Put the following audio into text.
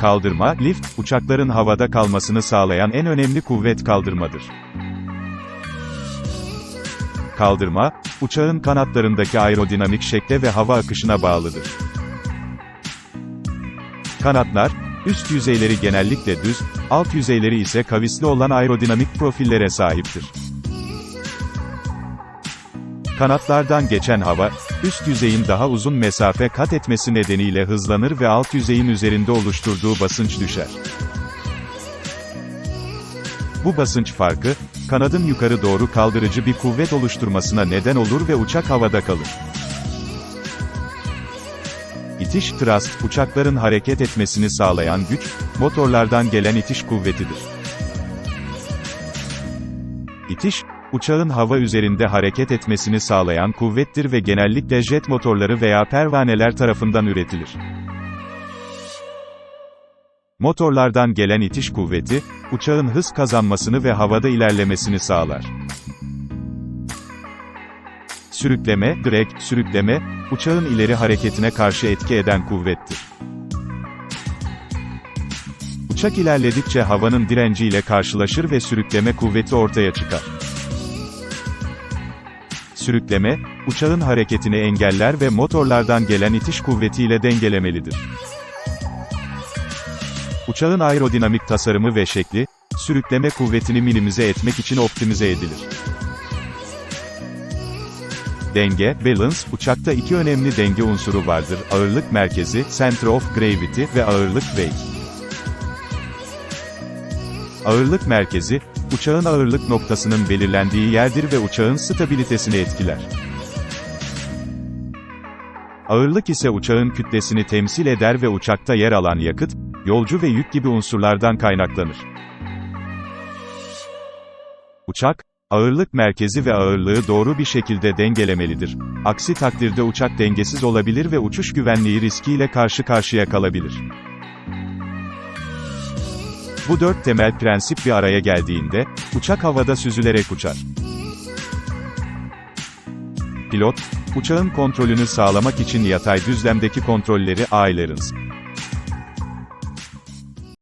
Kaldırma, lift, uçakların havada kalmasını sağlayan en önemli kuvvet kaldırmadır. Kaldırma, uçağın kanatlarındaki aerodinamik şekle ve hava akışına bağlıdır. Kanatlar, üst yüzeyleri genellikle düz, alt yüzeyleri ise kavisli olan aerodinamik profillere sahiptir. Kanatlardan geçen hava, üst yüzeyin daha uzun mesafe kat etmesi nedeniyle hızlanır ve alt yüzeyin üzerinde oluşturduğu basınç düşer. Bu basınç farkı, kanadın yukarı doğru kaldırıcı bir kuvvet oluşturmasına neden olur ve uçak havada kalır. İtiş thrust, uçakların hareket etmesini sağlayan güç, motorlardan gelen itiş kuvvetidir. İtiş, uçağın hava üzerinde hareket etmesini sağlayan kuvvettir ve genellikle jet motorları veya pervaneler tarafından üretilir. Motorlardan gelen itiş kuvveti, uçağın hız kazanmasını ve havada ilerlemesini sağlar. Sürükleme, drag, sürükleme, uçağın ileri hareketine karşı etki eden kuvvettir. Uçak ilerledikçe havanın direnciyle karşılaşır ve sürükleme kuvveti ortaya çıkar. Sürükleme, uçağın hareketini engeller ve motorlardan gelen itiş kuvvetiyle dengelemelidir. Uçağın aerodinamik tasarımı ve şekli, sürükleme kuvvetini minimize etmek için optimize edilir. Denge, balance, uçakta iki önemli denge unsuru vardır, ağırlık merkezi, center of gravity ve ağırlık weight. Ağırlık merkezi, uçağın ağırlık noktasının belirlendiği yerdir ve uçağın stabilitesini etkiler. Ağırlık ise uçağın kütlesini temsil eder ve uçakta yer alan yakıt, yolcu ve yük gibi unsurlardan kaynaklanır. Uçak, ağırlık merkezi ve ağırlığı doğru bir şekilde dengelemelidir. Aksi takdirde uçak dengesiz olabilir ve uçuş güvenliği riskiyle karşı karşıya kalabilir. Bu dört temel prensip bir araya geldiğinde, uçak havada süzülerek uçar. Pilot, uçağın kontrolünü sağlamak için yatay düzlemdeki kontrolleri ailerons,